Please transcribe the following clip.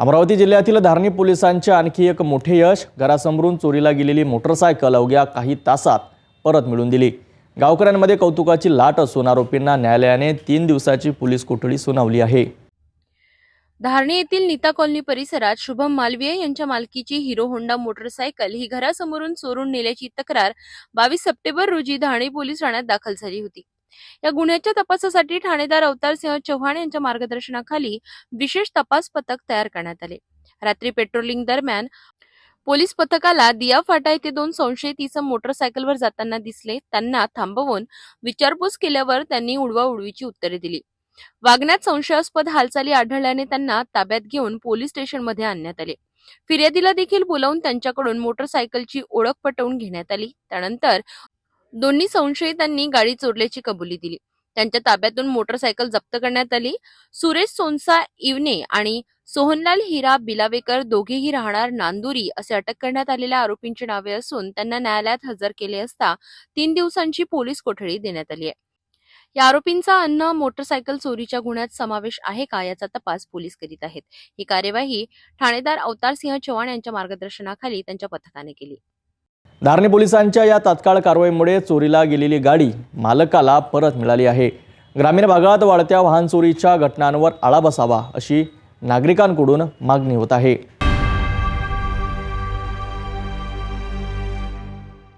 अमरावती जिल्ह्यातील धारणी पोलिसांचे आणखी एक मोठे यश. घरासमोरून चोरीला गेलेली मोटरसायकल अवघ्या काही तासात परत मिळून दिली. गावकऱ्यांमध्ये कौतुकाची लाट असून आरोपींना न्यायालयाने तीन दिवसाची पोलीस कोठडी सुनावली आहे. धारणी येथील नीता कॉलनी परिसरात शुभम मालवीय यांच्या मालकीची हिरो होंडा मोटरसायकल ही घरासमोरून चोरून नेल्याची तक्रार बावीस सप्टेंबर रोजी धारणी पोलीस ठाण्यात दाखल झाली होती. या गुन्ह्याच्या तपासासाठी ठाणेदार अवतारसिंह चव्हाण यांच्या मार्गदर्शनाखाली विशेष तपास पथक तयार करण्यात आले. रात्री पेट्रोलिंग दरम्यान पोलीस पथकाला दिया फाटा येथे दोन संशयित इसम मोटरसायकलवर जाताना दिसले. त्यांना थांबवून विचारपूस केल्यावर त्यांनी उडवा उडवीची उत्तरे दिली. वागण्यात संशयास्पद हालचाली आढळल्याने त्यांना ताब्यात घेऊन पोलीस स्टेशनमध्ये आणण्यात आले. फिर्यादीला देखील बोलावून त्यांच्याकडून मोटरसायकलची ओळख पटवून घेण्यात आली. त्यानंतर दोन्ही संशयितांनी गाडी चोरल्याची कबुली दिली. त्यांच्या ताब्यातून मोटरसायकल जप्त करण्यात आली. सुरेश सोनसा इवने आणि सोहनलाल हिरा बिलावेकर दोघेही राहणार नांदुरी असे अटक करण्यात आलेल्या आरोपींची नावे असून त्यांना न्यायालयात हजर केले असता तीन दिवसांची पोलीस कोठडी देण्यात आली आहे. या आरोपींचा अन्न मोटरसायकल चोरीच्या गुन्ह्यात समावेश आहे का याचा तपास पोलीस करीत आहेत. ही कार्यवाही ठाणेदार अवतार सिंह चव्हाण यांच्या मार्गदर्शनाखाली त्यांच्या पथकाने केली. धारणी पोलिसांच्या या तात्काळ कारवाईमुळे चोरीला गेलेली गाडी मालकाला परत मिळाली आहे. ग्रामीण भागात वाढत्या वाहन चोरीच्या घटनांवर आळा बसावा अशी नागरिकांकडून मागणी होत आहे.